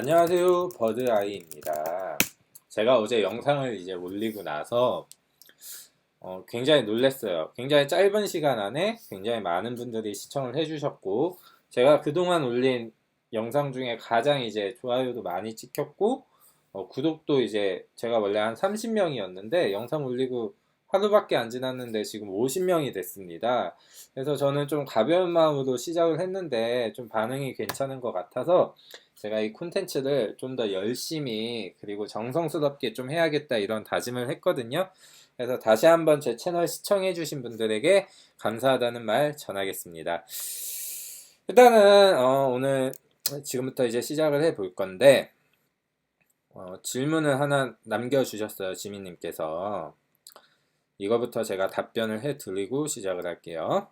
안녕하세요. 버드아이입니다. 제가 어제 영상을 이제 올리고 나서 어, 굉장히 놀랐어요. 굉장히 짧은 시간 안에 굉장히 많은 분들이 시청을 해주셨고 제가 그동안 올린 영상 중에 가장 이제 좋아요도 많이 찍혔고 어, 구독도 이제 제가 원래 한 30명이었는데 영상 올리고 하루밖에 안 지났는데 지금 50명이 됐습니다. 그래서 저는 좀 가벼운 마음으로 시작을 했는데 좀 반응이 괜찮은 것 같아서 제가 이 콘텐츠를 좀 더 열심히 그리고 정성스럽게 좀 해야겠다 이런 다짐을 했거든요. 그래서 다시 한번 제 채널 시청해주신 분들에게 감사하다는 말 전하겠습니다. 일단은 어, 오늘 지금부터 이제 시작을 해 볼 건데 어, 질문을 하나 남겨주셨어요 지민님께서 이거부터 제가 답변을 해 드리고 시작을 할게요.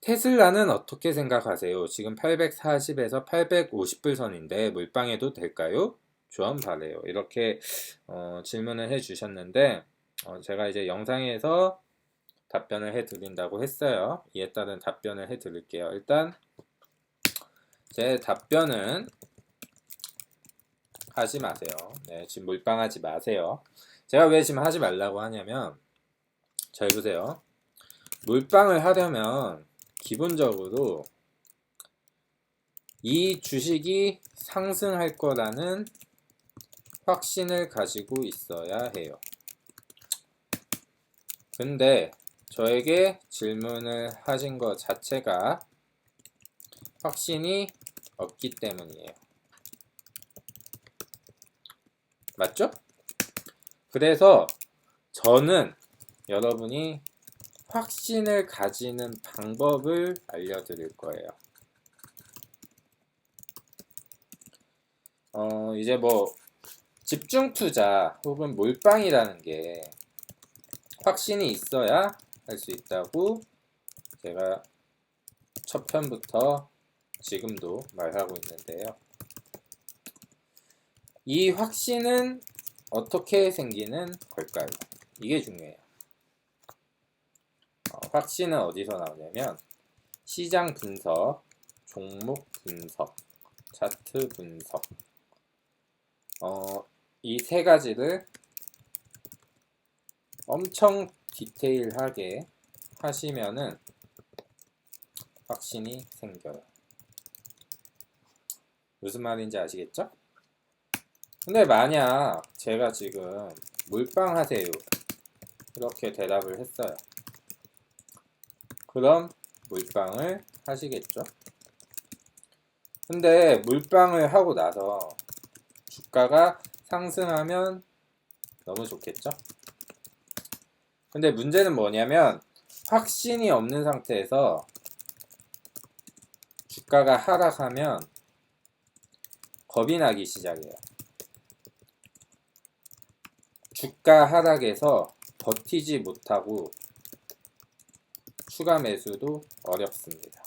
테슬라는 어떻게 생각하세요? 지금 840에서 850불 선인데 물방해도 될까요? 조언 바래요. 이렇게 어, 질문을 해 주셨는데 어, 제가 이제 영상에서 답변을 해 드린다고 했어요. 이에 따른 답변을 해 드릴게요. 일단 제 답변은 하지 마세요. 네, 지금 물방하지 마세요. 제가 왜 지금 하지 말라고 하냐면 잘 보세요. 물방을 하려면 기본적으로 이 주식이 상승할 거라는 확신을 가지고 있어야 해요. 근데 저에게 질문을 하신 것 자체가 확신이 없기 때문이에요. 맞죠? 그래서 저는 여러분이 확신을 가지는 방법을 알려드릴 거예요. 어, 이제 뭐, 집중 투자 혹은 몰빵이라는 게 확신이 있어야 할 수 있다고 제가 첫 편부터 지금도 말하고 있는데요. 이 확신은 어떻게 생기는 걸까요? 이게 중요해요. 어, 확신은 어디서 나오냐면 시장 분석, 종목 분석, 차트 분석 어, 이 세 가지를 엄청 디테일하게 하시면은 확신이 생겨요. 무슨 말인지 아시겠죠? 근데 만약 제가 지금 물방 하세요. 이렇게 대답을 했어요. 그럼 물방을 하시겠죠? 근데 물방을 하고 나서 주가가 상승하면 너무 좋겠죠? 근데 문제는 뭐냐면 확신이 없는 상태에서 주가가 하락하면 겁이 나기 시작해요. 주가 하락에서 버티지 못하고 추가 매수도 어렵습니다.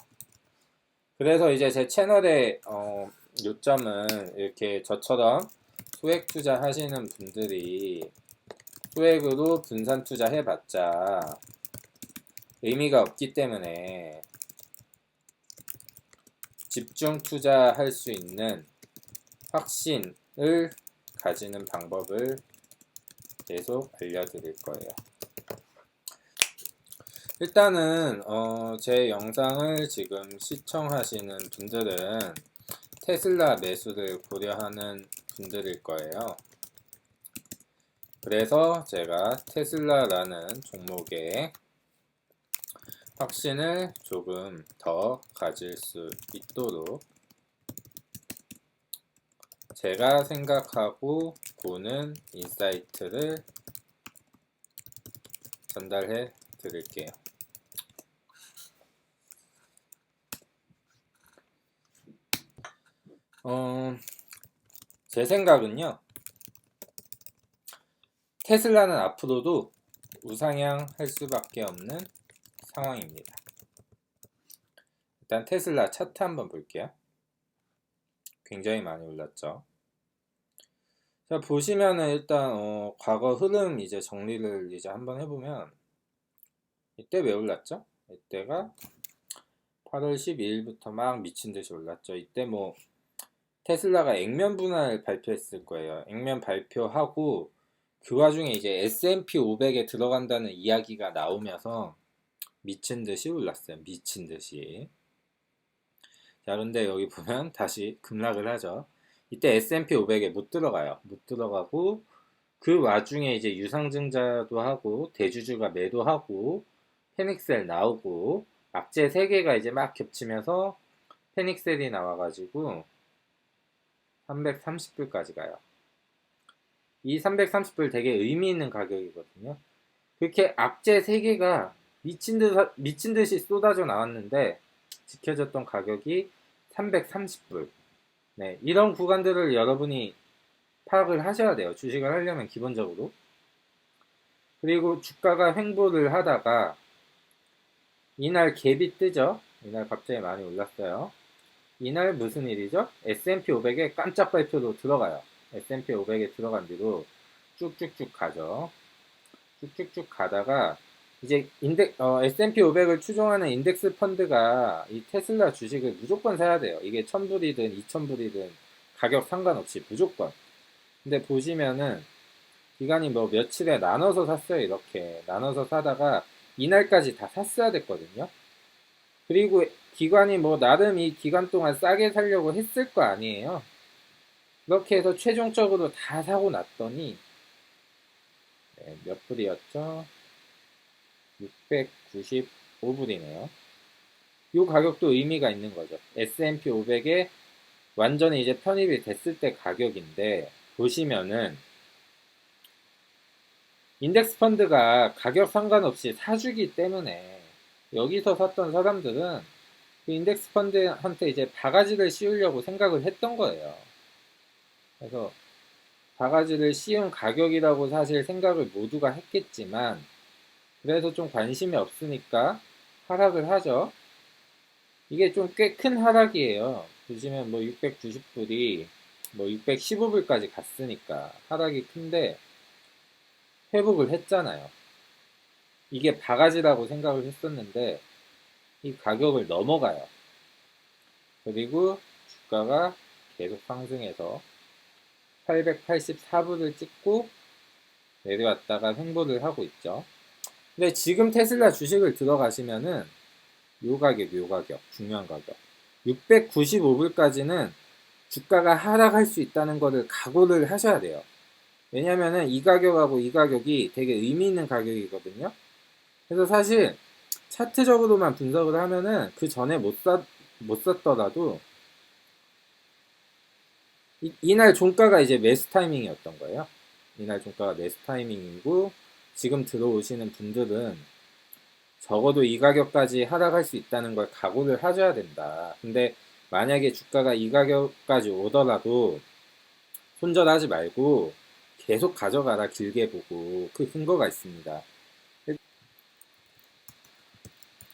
그래서 이제 제 채널의 어, 요점은 이렇게 저처럼 소액 투자 하시는 분들이 소액으로 분산 투자 해봤자 의미가 없기 때문에 집중 투자할 수 있는 확신을 가지는 방법을 계속 알려드릴 거예요. 일단은 어, 제 영상을 지금 시청하시는 분들은 테슬라 매수를 고려하는 분들일 거예요. 그래서 제가 테슬라라는 종목에 확신을 조금 더 가질 수 있도록 제가 생각하고 보는 인사이트를 전달해 드릴게요. 어, 제 생각은요. 테슬라는 앞으로도 우상향 할 수밖에 없는 상황입니다. 일단 테슬라 차트 한번 볼게요. 굉장히 많이 올랐죠. 자, 보시면은 일단, 어, 과거 흐름 이제 정리를 이제 한번 해보면, 이때 왜 올랐죠? 이때가 8월 12일부터 막 미친 듯이 올랐죠. 이때 뭐, 테슬라가 액면 분할 발표했을 거예요. 액면 발표하고 그 와중에 이제 S&P 500에 들어간다는 이야기가 나오면서 미친 듯이 올랐어요. 미친 듯이. 자, 근데 여기 보면 다시 급락을 하죠. 이때 S&P 500에 못 들어가요. 못 들어가고 그 와중에 이제 유상증자도 하고 대주주가 매도하고 페닉셀 나오고 악재 3개가 이제 막 겹치면서 페닉셀이 나와가지고 330불까지 가요. 이 330불 되게 의미 있는 가격이거든요. 그렇게 악재 3개가 미친 듯, 미친 듯이 쏟아져 나왔는데 지켜졌던 가격이 330불. 네, 이런 구간들을 여러분이 파악을 하셔야 돼요. 주식을 하려면 기본적으로. 그리고 주가가 횡보를 하다가 이날 갭이 뜨죠. 이날 갑자기 많이 올랐어요. 이날 무슨 일이죠? S&P 500에 깜짝 발표로 들어가요. S&P 500에 들어간 뒤로 쭉쭉쭉 가죠. 쭉쭉쭉 가다가 이제 인덱 어, S&P 500을 추종하는 인덱스 펀드가 이 테슬라 주식을 무조건 사야 돼요. 이게 1000불이든 2000불이든 가격 상관없이 무조건. 근데 보시면은 기간이 뭐 며칠에 나눠서 샀어요. 이렇게 나눠서 사다가 이날까지 다 샀어야 됐거든요. 그리고 기관이 뭐 나름 이 기간 동안 싸게 살려고 했을 거 아니에요. 그렇게 해서 최종적으로 다 사고 났더니 네, 몇 불이었죠? 695불이네요. 이 가격도 의미가 있는 거죠. S&P 500에 완전히 이제 편입이 됐을 때 가격인데 보시면은 인덱스 펀드가 가격 상관없이 사주기 때문에 여기서 샀던 사람들은 그 인덱스 펀드한테 이제 바가지를 씌우려고 생각을 했던 거예요. 그래서 바가지를 씌운 가격이라고 사실 생각을 모두가 했겠지만 그래서 좀 관심이 없으니까 하락을 하죠. 이게 좀 꽤 큰 하락이에요. 보시면 뭐 690불이 뭐 615불까지 갔으니까 하락이 큰데 회복을 했잖아요. 이게 바가지라고 생각을 했었는데 이 가격을 넘어가요. 그리고 주가가 계속 상승해서 884불을 찍고 내려왔다가 횡보를 하고 있죠. 근데 지금 테슬라 주식을 들어가시면은 요 가격, 요 가격, 중요한 가격. 695불까지는 주가가 하락할 수 있다는 것을 각오를 하셔야 돼요. 왜냐면은 이 가격하고 이 가격이 되게 의미 있는 가격이거든요. 그래서 사실 차트적으로만 분석을 하면은 그 전에 못 샀, 못 샀더라도 이, 이날 종가가 이제 매수 타이밍이었던 거예요. 이날 종가가 매수 타이밍이고 지금 들어오시는 분들은 적어도 이 가격까지 하락할 수 있다는 걸 각오를 하셔야 된다. 근데 만약에 주가가 이 가격까지 오더라도 손절하지 말고 계속 가져가라 길게 보고 그 근거가 있습니다.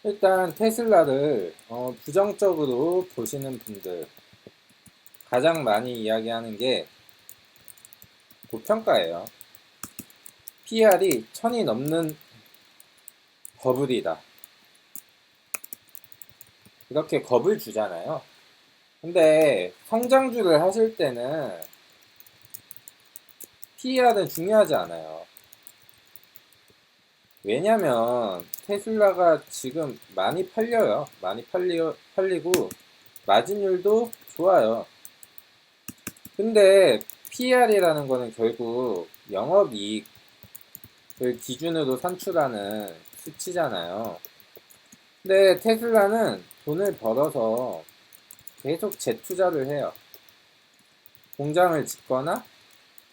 일단 테슬라를 어, 부정적으로 보시는 분들 가장 많이 이야기하는 게 고평가예요. PR이 천이 넘는 버블이다. 이렇게 겁을 주잖아요. 근데 성장주를 하실 때는 PER은 중요하지 않아요. 왜냐면 테슬라가 지금 많이 팔려요. 많이 팔리, 팔리고 마진율도 좋아요. 근데 PER이라는 거는 결국 영업이익을 기준으로 산출하는 수치잖아요. 근데 테슬라는 돈을 벌어서 계속 재투자를 해요. 공장을 짓거나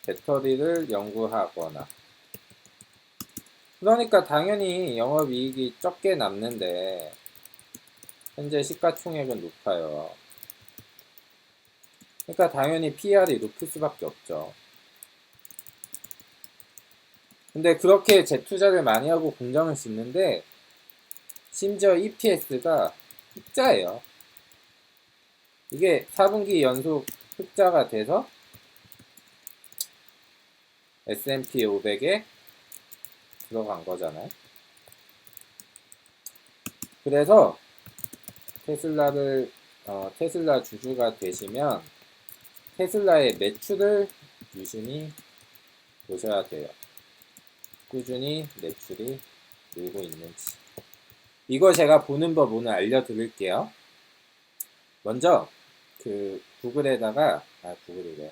배터리를 연구하거나 그러니까 당연히 영업이익이 적게 남는데 현재 시가총액은 높아요. 그러니까 당연히 PR이 높을 수밖에 없죠. 근데 그렇게 재투자를 많이 하고 공장을 짓는데 심지어 EPS가 흑자예요. 이게 4분기 연속 흑자가 돼서 S&P 500에 들어간 거잖아요. 그래서 테슬라를 어, 테슬라 주주가 되시면 테슬라의 매출을 유심히 보셔야 돼요. 꾸준히 매출이 늘고 있는지. 이거 제가 보는 법 오늘 알려드릴게요. 먼저 그 구글에다가 아 구글이래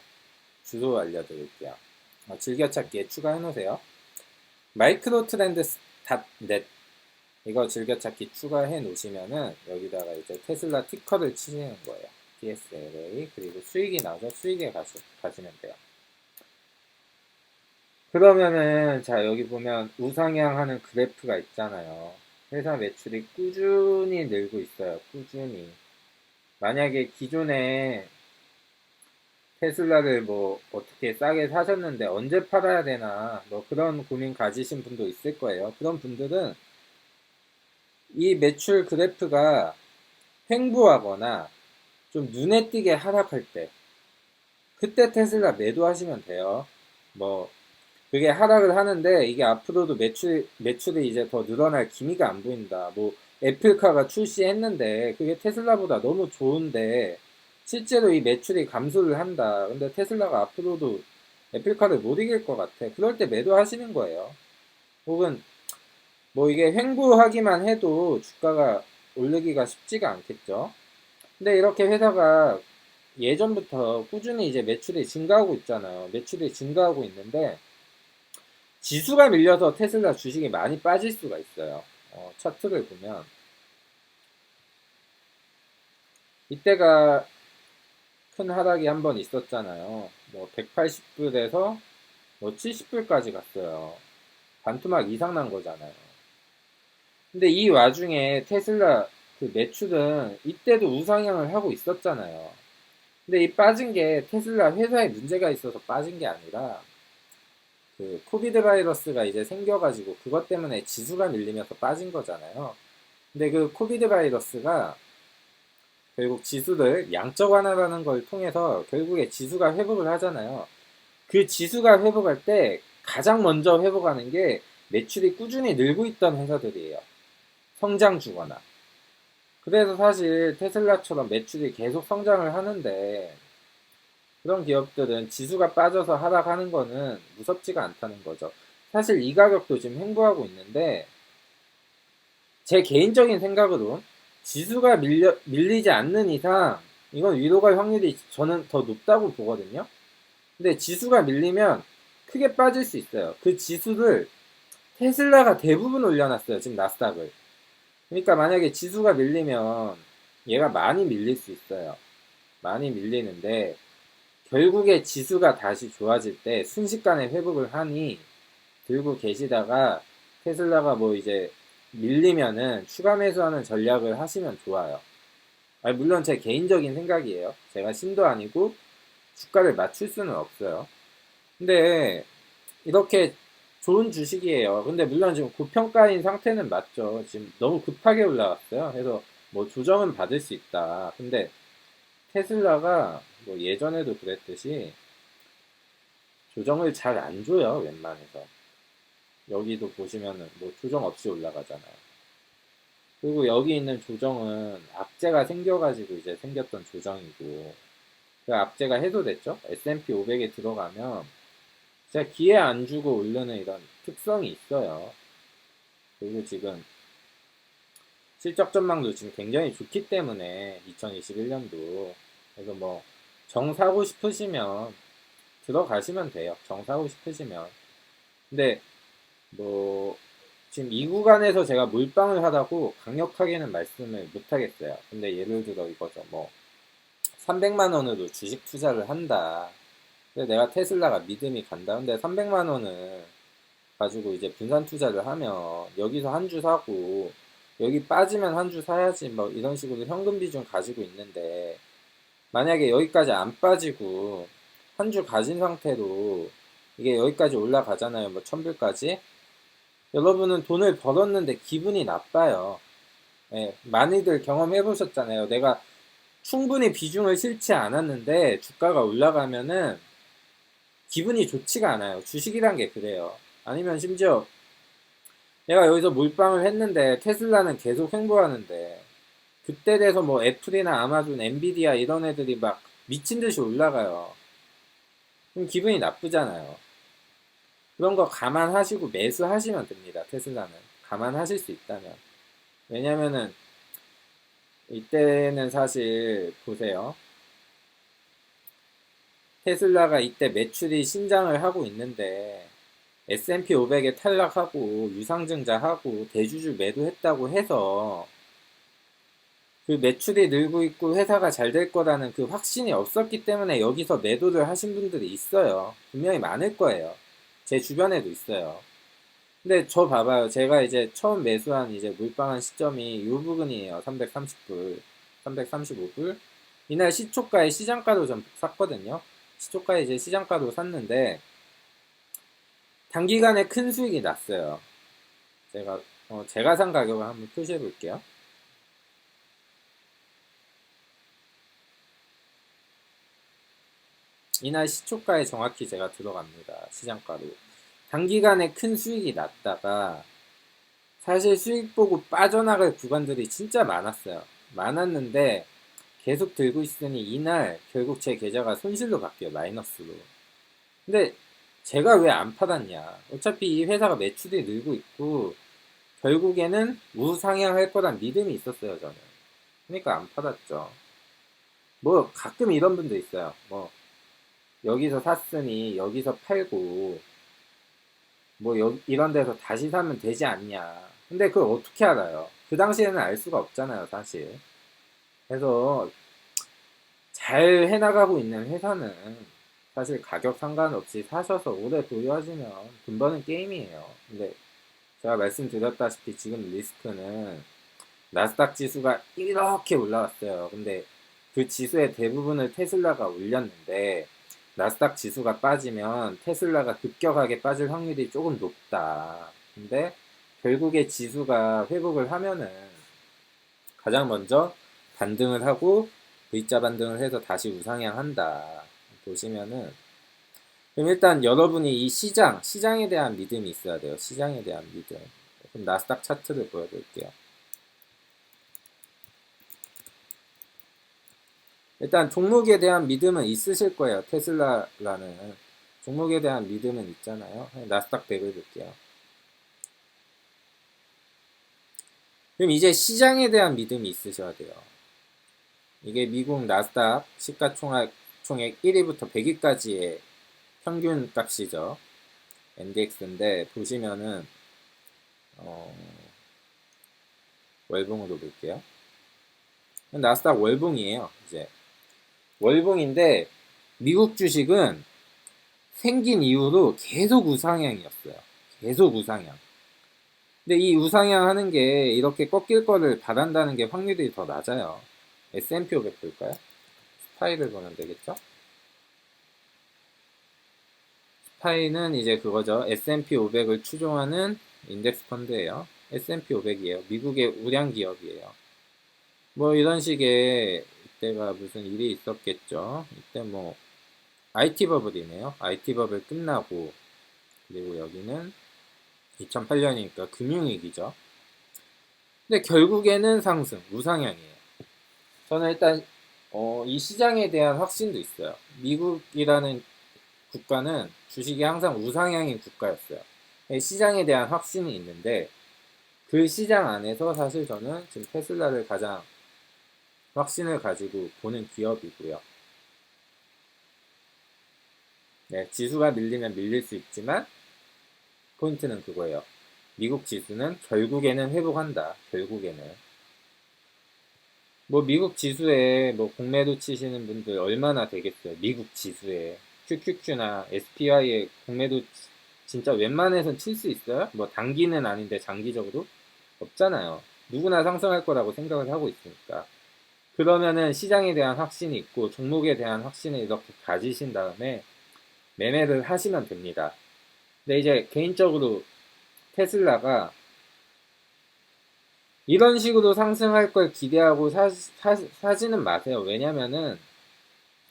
주소 알려드릴게요. 어, 즐겨찾기에 추가해 놓으세요. 마이크로 트렌드 닷넷 이거 즐겨찾기 추가해 놓으시면은 여기다가 이제 테슬라 티커를 치시는 거예요. TSLA 그리고 수익이 나와서 수익에 가시, 가시면 돼요. 그러면은 자 여기 보면 우상향하는 그래프가 있잖아요. 회사 매출이 꾸준히 늘고 있어요. 꾸준히. 만약에 기존에 테슬라를 뭐 어떻게 싸게 사셨는데 언제 팔아야 되나 뭐 그런 고민 가지신 분도 있을 거예요. 그런 분들은 이 매출 그래프가 횡보하거나 좀 눈에 띄게 하락할 때 그때 테슬라 매도하시면 돼요. 뭐 그게 하락을 하는데 이게 앞으로도 매출 매출이 이제 더 늘어날 기미가 안 보인다. 뭐 애플카가 출시했는데 그게 테슬라보다 너무 좋은데 실제로 이 매출이 감소를 한다. 근데 테슬라가 앞으로도 애플카를 못 이길 것 같아. 그럴 때 매도하시는 거예요. 혹은 뭐 이게 횡보하기만 해도 주가가 오르기가 쉽지가 않겠죠. 근데 이렇게 회사가 예전부터 꾸준히 이제 매출이 증가하고 있잖아요. 매출이 증가하고 있는데 지수가 밀려서 테슬라 주식이 많이 빠질 수가 있어요. 어, 차트를 보면 이때가 큰 하락이 한 번 있었잖아요. 뭐 180불에서 뭐 70불까지 갔어요. 반토막 이상 난 거잖아요. 근데 이 와중에 테슬라 그 매출은 이때도 우상향을 하고 있었잖아요. 근데 이 빠진 게 테슬라 회사에 문제가 있어서 빠진 게 아니라 그 코비드 바이러스가 이제 생겨가지고 그것 때문에 지수가 밀리면서 빠진 거잖아요. 근데 그 코비드 바이러스가 결국 지수를 양적 완화라는 걸 통해서 결국에 지수가 회복을 하잖아요. 그 지수가 회복할 때 가장 먼저 회복하는 게 매출이 꾸준히 늘고 있던 회사들이에요. 성장 주거나. 그래서 사실 테슬라처럼 매출이 계속 성장을 하는데 그런 기업들은 지수가 빠져서 하락하는 거는 무섭지가 않다는 거죠. 사실 이 가격도 지금 횡보하고 있는데 제 개인적인 생각으로 지수가 밀려, 밀리지 않는 이상 이건 위로 갈 확률이 저는 더 높다고 보거든요. 근데 지수가 밀리면 크게 빠질 수 있어요. 그 지수를 테슬라가 대부분 올려놨어요. 지금 나스닥을. 그러니까 만약에 지수가 밀리면 얘가 많이 밀릴 수 있어요. 많이 밀리는데 결국에 지수가 다시 좋아질 때 순식간에 회복을 하니 들고 계시다가 테슬라가 뭐 이제 밀리면은 추가 매수하는 전략을 하시면 좋아요. 아니, 물론 제 개인적인 생각이에요. 제가 신도 아니고 주가를 맞출 수는 없어요. 근데 이렇게 좋은 주식이에요. 근데 물론 지금 고평가인 상태는 맞죠. 지금 너무 급하게 올라갔어요. 그래서 뭐 조정은 받을 수 있다. 근데 테슬라가 뭐 예전에도 그랬듯이 조정을 잘 안 줘요. 웬만해서. 여기도 보시면은 뭐 조정 없이 올라가잖아요. 그리고 여기 있는 조정은 악재가 생겨가지고 이제 생겼던 조정이고 그 악재가 해소됐죠. S&P 500에 들어가면 진짜 기회 안 주고 오르는 이런 특성이 있어요. 그리고 지금 실적 전망도 지금 굉장히 좋기 때문에 2021년도 그래서 뭐 정 사고 싶으시면 들어가시면 돼요. 정 사고 싶으시면 근데 뭐 지금 이 구간에서 제가 물방을 하다고 강력하게는 말씀을 못 하겠어요. 근데 예를 들어 이거죠. 뭐 300만 원으로 주식 투자를 한다. 근데 내가 테슬라가 믿음이 간다. 근데 300만 원을 가지고 이제 분산 투자를 하면 여기서 한 주 사고 여기 빠지면 한 주 사야지 뭐 이런 식으로 현금 비중 가지고 있는데 만약에 여기까지 안 빠지고 한 주 가진 상태로 이게 여기까지 올라가잖아요. 뭐 천불까지. 여러분은 돈을 벌었는데 기분이 나빠요. 예, 많이들 경험해 보셨잖아요. 내가 충분히 비중을 실지 않았는데 주가가 올라가면은 기분이 좋지가 않아요. 주식이란 게 그래요. 아니면 심지어 내가 여기서 몰빵을 했는데 테슬라는 계속 횡보하는데 그때 돼서 뭐 애플이나 아마존, 엔비디아 이런 애들이 막 미친 듯이 올라가요. 그럼 기분이 나쁘잖아요. 그런 거 감안하시고 매수하시면 됩니다. 테슬라는 감안하실 수 있다면 왜냐면은 이때는 사실 보세요. 테슬라가 이때 매출이 신장을 하고 있는데 S&P 500에 탈락하고 유상증자하고 대주주 매도했다고 해서 그 매출이 늘고 있고 회사가 잘 될 거라는 그 확신이 없었기 때문에 여기서 매도를 하신 분들이 있어요. 분명히 많을 거예요. 제 주변에도 있어요. 근데 저 봐봐요. 제가 이제 처음 매수한 이제 물방한 시점이 이 부분이에요. 330불, 335불. 이날 시초가에 시장가로 좀 샀거든요. 시초가에 이제 시장가로 샀는데 단기간에 큰 수익이 났어요. 제가 어, 제가 산 가격을 한번 표시해 볼게요. 이날 시초가에 정확히 제가 들어갑니다. 시장가로. 단기간에 큰 수익이 났다가 사실 수익 보고 빠져나갈 구간들이 진짜 많았어요. 많았는데 계속 들고 있으니 이날 결국 제 계좌가 손실로 바뀌어요. 마이너스로. 근데 제가 왜 안 팔았냐. 어차피 이 회사가 매출이 늘고 있고 결국에는 우상향할 거란 믿음이 있었어요. 저는. 그러니까 안 팔았죠. 뭐 가끔 이런 분도 있어요. 뭐 여기서 샀으니 여기서 팔고 뭐 여, 이런 데서 다시 사면 되지 않냐. 근데 그걸 어떻게 알아요? 그 당시에는 알 수가 없잖아요, 사실. 그래서 잘 해나가고 있는 회사는 사실 가격 상관없이 사셔서 오래 보유하시면 돈 버는 게임이에요. 근데 제가 말씀드렸다시피 지금 리스크는 나스닥 지수가 이렇게 올라왔어요. 근데 그 지수의 대부분을 테슬라가 올렸는데 나스닥 지수가 빠지면 테슬라가 급격하게 빠질 확률이 조금 높다. 근데 결국에 지수가 회복을 하면은 가장 먼저 반등을 하고 V자 반등을 해서 다시 우상향한다. 보시면은 그럼 일단 여러분이 이 시장, 시장에 대한 믿음이 있어야 돼요. 시장에 대한 믿음. 그럼 나스닥 차트를 보여드릴게요. 일단 종목에 대한 믿음은 있으실 거예요. 테슬라라는 종목에 대한 믿음은 있잖아요. 나스닥 100을 볼게요. 그럼 이제 시장에 대한 믿음이 있으셔야 돼요. 이게 미국 나스닥 시가총액 총액 1위부터 100위까지의 평균 값이죠. 인덱스인데 보시면은 어, 월봉으로 볼게요. 나스닥 월봉이에요. 이제 월봉인데 미국 주식은 생긴 이후로 계속 우상향이었어요. 계속 우상향. 근데 이 우상향 하는 게 이렇게 꺾일 거를 바란다는 게 확률이 더 낮아요. S&P 500 볼까요? 스파이를 보면 되겠죠? 스파이는 이제 그거죠. S&P 500을 추종하는 인덱스 펀드예요. S&P 500이에요. 미국의 우량 기업이에요. 뭐 이런 식의 이때가 무슨 일이 있었겠죠. 이때 뭐 IT 버블이네요. IT 버블 끝나고 그리고 여기는 2008년이니까 금융위기죠. 근데 결국에는 상승, 우상향이에요. 저는 일단 어, 이 시장에 대한 확신도 있어요. 미국이라는 국가는 주식이 항상 우상향인 국가였어요. 시장에 대한 확신이 있는데 그 시장 안에서 사실 저는 지금 테슬라를 가장 확신을 가지고 보는 기업이고요. 네, 지수가 밀리면 밀릴 수 있지만 포인트는 그거예요. 미국 지수는 결국에는 회복한다. 결국에는. 뭐 미국 지수에 뭐 공매도 치시는 분들 얼마나 되겠어요. 미국 지수에 QQQ나 SPY에 공매도 진짜 웬만해선 칠 수 있어요? 뭐 단기는 아닌데 장기적으로 없잖아요. 누구나 상승할 거라고 생각을 하고 있으니까. 그러면은 시장에 대한 확신이 있고 종목에 대한 확신을 이렇게 가지신 다음에 매매를 하시면 됩니다. 근데 이제 개인적으로 테슬라가 이런 식으로 상승할 걸 기대하고 사, 사, 사지는 마세요. 왜냐면은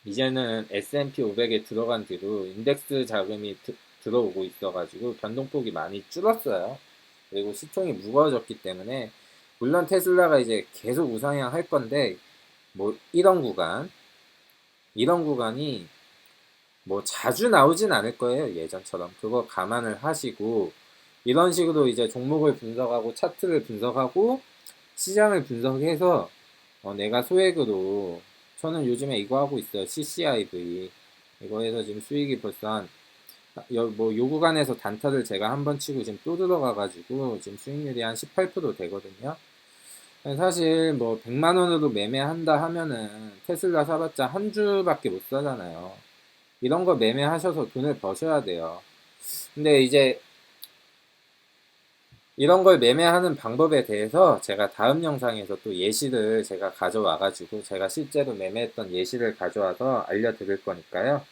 이제는 S&P 500에 들어간 뒤로 인덱스 자금이 드, 들어오고 있어가지고 변동폭이 많이 줄었어요. 그리고 시총이 무거워졌기 때문에 물론 테슬라가 이제 계속 우상향 할 건데 뭐 이런 구간 이런 구간이 뭐 자주 나오진 않을 거예요. 예전처럼. 그거 감안을 하시고 이런 식으로 이제 종목을 분석하고 차트를 분석하고 시장을 분석해서 어, 내가 소액으로 저는 요즘에 이거 하고 있어요. CCIV 이거 해서 지금 수익이 벌써 한 여, 뭐, 요 구간에서 단타를 제가 한 번 치고 지금 또 들어가가지고 지금 수익률이 한 18% 되거든요. 사실 뭐 100만 원으로 매매한다 하면은 테슬라 사봤자 한 주밖에 못 사잖아요. 이런 거 매매하셔서 돈을 버셔야 돼요. 근데 이제 이런 걸 매매하는 방법에 대해서 제가 다음 영상에서 또 예시를 제가 가져와 가지고 제가 실제로 매매했던 예시를 가져와서 알려드릴 거니까요.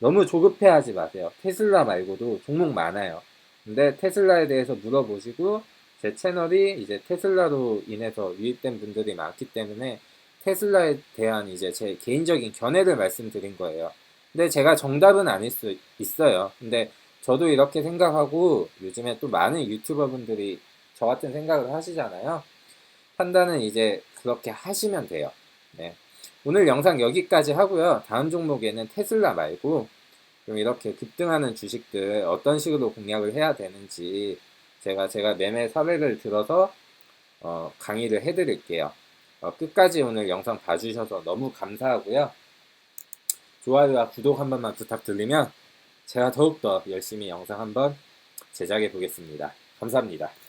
너무 조급해 하지 마세요. 테슬라 말고도 종목 많아요. 근데 테슬라에 대해서 물어보시고 제 채널이 이제 테슬라로 인해서 유입된 분들이 많기 때문에 테슬라에 대한 이제 제 개인적인 견해를 말씀드린 거예요. 근데 제가 정답은 아닐 수 있어요. 근데 저도 이렇게 생각하고 요즘에 또 많은 유튜버 분들이 저 같은 생각을 하시잖아요. 판단은 이제 그렇게 하시면 돼요. 네. 오늘 영상 여기까지 하고요. 다음 종목에는 테슬라 말고 좀 이렇게 급등하는 주식들 어떤 식으로 공략을 해야 되는지 제가 제가 매매 사례를 들어서 어, 강의를 해드릴게요. 어, 끝까지 오늘 영상 봐주셔서 너무 감사하고요. 좋아요와 구독 한 번만 부탁드리면 제가 더욱더 열심히 영상 한번 제작해 보겠습니다. 감사합니다.